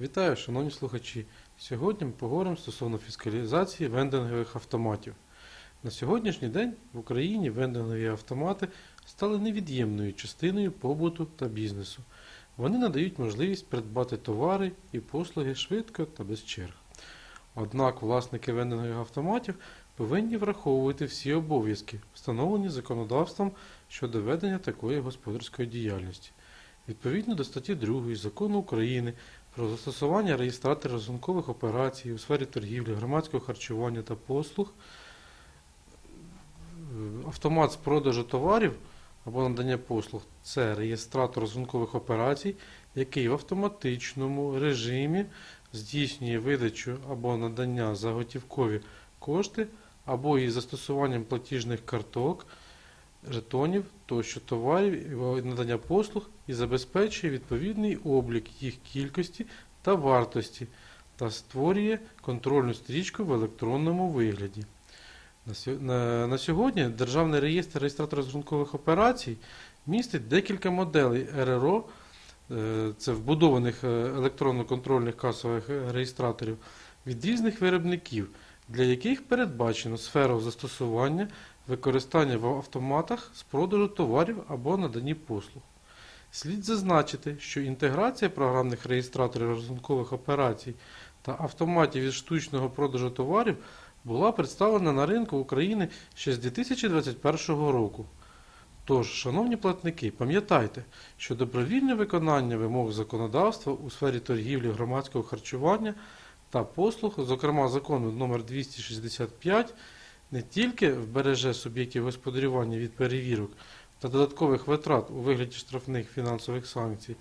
Вітаю, шановні слухачі! Сьогодні ми поговоримо стосовно фіскалізації вендингових автоматів. На сьогоднішній день в Україні вендингові автомати стали невід'ємною частиною побуту та бізнесу. Вони надають можливість придбати товари і послуги швидко та без черг. Однак власники вендингових автоматів повинні враховувати всі обов'язки, встановлені законодавством щодо ведення такої господарської діяльності. Відповідно до статті 2 Закону України про застосування реєстраторів розрахункових операцій у сфері торгівлі, громадського харчування та послуг, е, автомат з продажу товарів або надання послуг це реєстратор розрахункових операцій, який в автоматичному режимі здійснює видачу або надання за готівкові кошти, або із застосуванням платіжних карток, жетонів тощо товарів і надання послуг і забезпечує відповідний облік їх кількості та вартості та створює контрольну стрічку в електронному вигляді. На сьо- На, на сьогодні Державний реєстр реєстратора розрахункових операцій містить декілька моделей РРО, е, це вбудованих е, електронно-контрольних касових е, реєстраторів від різних виробників, для яких передбачено сферу застосування використання в автоматах з продажу товарів або наданні послуг. Слід зазначити, що інтеграція програмних реєстраторів розрахункових операцій та автоматів із штучного продажу товарів була представлена на ринку України ще з 2021 року. Тож, шановні платники, пам'ятайте, що добровільне виконання вимог законодавства у сфері торгівлі громадського харчування та послуг, зокрема закону номер 265, не тільки вбереже суб'єктів господарювання від перевірок та додаткових витрат у вигляді штрафних фінансових санкцій,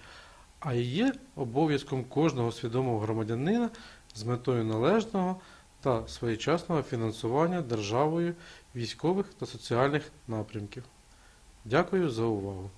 а й є обов'язком кожного свідомого громадянина з метою належного та своєчасного фінансування державою військових та соціальних напрямків. Дякую за увагу.